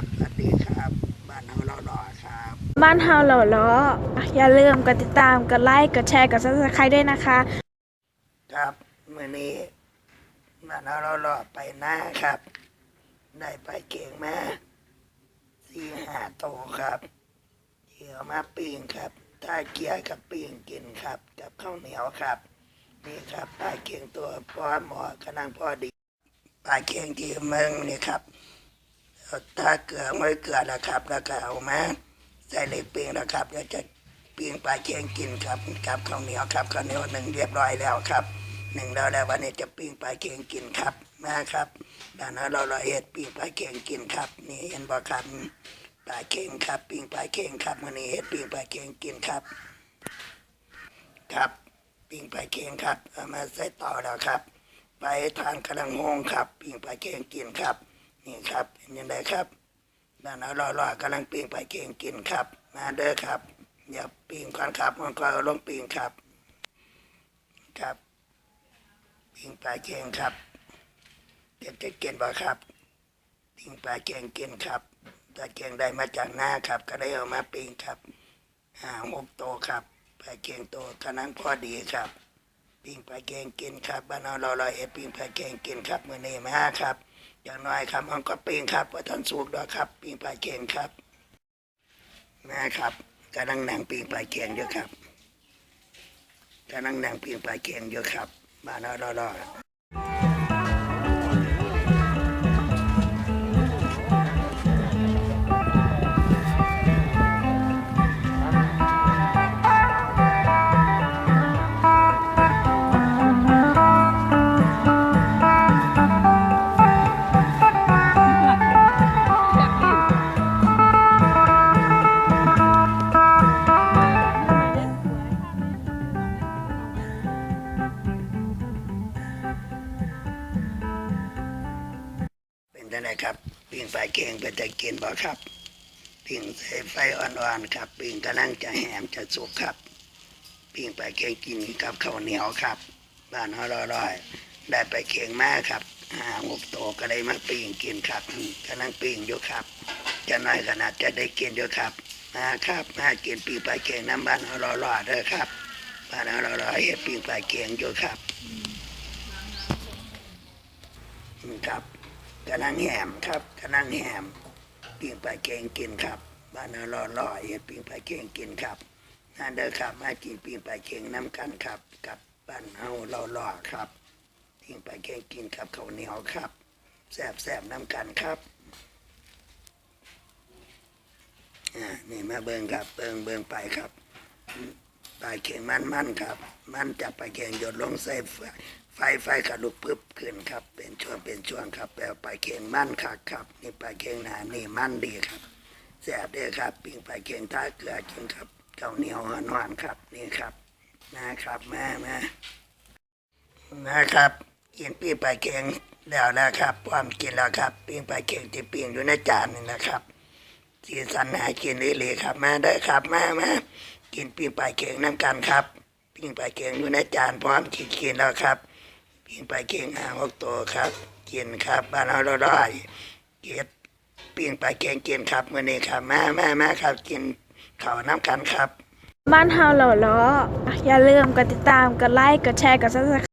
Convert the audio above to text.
ครับสวัสดีครับ บ้านเฮาเรารอครับ บ้านเฮาเหล่าล้ออย่าลืมกดติดตาม กดไลค์ กดแชร์ กด subscribe ด้วยนะคะ ครับมื้อนี้บ้านเฮาเรารอไปหน้าครับ ได้ไปเก่งมาสี่ห้าโตวครับเดี๋ยวมาปิ้งครับถ้าเกียร์กับปิ้งกินครับ กับข้าวเหนียวครับ นี่ครับปลาเก่งตัวพอหมอกำลังพอดีปลาเก่งที่เมืองนี่ครับ ถ้าเกลือไม่เกลือนะครับแล้วก็เอามาใส่เหล็กปิ้งนะครับเดี๋ยวจะปิ้งปลาเค็งกินครับกับข้าวเหนียวครับข้าวเหนียวหนึ่งเรียบร้อยแล้วครับหนึ่งแล้วแล้ววันนี้จะปิ้งปลาเค็งกินครับมาครับด้านนั้นเราเราเฮ็ดปิ้งปลาเค็งกินครับ นี่เห็นบ่ครับปลาเค็งครับ ปิ้งปลาเค็งครับวันนี้เฮ็ดปิ้งปลาเค็งกินครับ ครับปิ้งปลาเค็งครับเอามาใส่ต่อแล้วครับ ไปทานกระดังงงครับ ปิ้งปลาเค็งกินครับ นี่ครับเป็นยังไงครับด้านนั้นรอรอกำลังปิ้งปลาเค็งกินครับ มาเด้อครับ อย่าปิ้งก่อนครับมันก็ลงปิ้งครับ ครับปิ้งปลาเค็งครับเด็กจะกินบ่ครับปิ้งปลาเค็งกินครับปลาเค็งได้มาจากหน้าครับ ก็ได้เอามาปิ้งครับห้าหกโตครับปลาเค็งโตกำลังพอดีครับปิ้งปลาเค็งกินครับบ้านเราเราเราเอ็ดปิ้งปลาเค็งกินครับมื้อนี้มาครับ อย่างน้อยครับมันก็ปิงครับว่าท่านสูกดอกครับปิงปลาเค็งครับนะครับกำลังหนังปิงปลาเค็งเยอะครับกำลังหนังปิงปลาเค็งเยอะครับบ้านเราเราเรา เป็นจังไงครับปิ้งปลาเค็งเป็นจะกินบ่ครับปิ้งใส่ไฟอ่อนๆครับปิ้งกำลังจะแหมจะสุกครับปิ้งปลาเค็งกินกับข้าวเหนียวครับ บ้านเราเราเราได้ไปเค็งมากครับห้าหกโตก็ได้มาปิ้งกินครับกำลังปิ้งอยู่ครับ จะน้อยขนาดจะได้กินอยู่ครับมาครับมากินปิ้งปลาเค็งน้ำบ้านเราเราเราเด้อครับบ้านเราเราเราเฮ็ดปิ้งปลาเค็งอยู่ครับอืมครับ กำลังแหมครับกำลังแหมปิ้งปลาเค็งกินครับบ้านเราเราเราเฮ็ดปิ้งปลาเค็งกินครับนั่นเด้อครับมากินปิ้งปลาเค็งน้ำกันครับ กับบ้านเฮาเราเราครับปิ้งปลาเค็งกินกับข้าวเหนียวครับแซ่บแซ่บๆน้ำกันครับอ่านี่มาเบิ่งครับเบิ่งเบิ่งไปครับ ปลายเข่งมันมันครับ มันจับปลายเข่งหยดลงใส่ไฟไฟไฟกระลุกปึ๊บขึ้นครับ เป็นช่วงเป็นช่วงครับแปลว่าปลายเข่งมันคักครับ นี่ปลายเข่งหนานี่มันดีครับแซ่บเด้ครับปิ้งปลายเข่งท่าเกลือกินครับข้าวเหนียวหวานครับนี่ครับนะครับแม่แม่นะครับกินปิ้งปลายเข่งแล้วนะครับพร้อมกินแล้วครับ ปิ้งปลายเข่งที่ปิ้งอยู่ในจานนี่นะครับสีสันหากินนี่เลยครับมาได้ครับมามา กินปิ้งปลาเก่งน้ำกันครับ ปิ้งปลาเก่งอยู่ในจานพร้อมกินกินแล้วครับ ปิ้งปลาเก่งห่าหกตัวครับกินครับบ้านเราเราได้เก็บปิ้งปลาเก่งกินครับมื่อนี้ครับมามามาครับ กินข้าวน้ำกันครับ บ้านเฮาเหล่าล้ออย่าลืมกดติดตามกดไลค์กดแชร์กดซับสไคร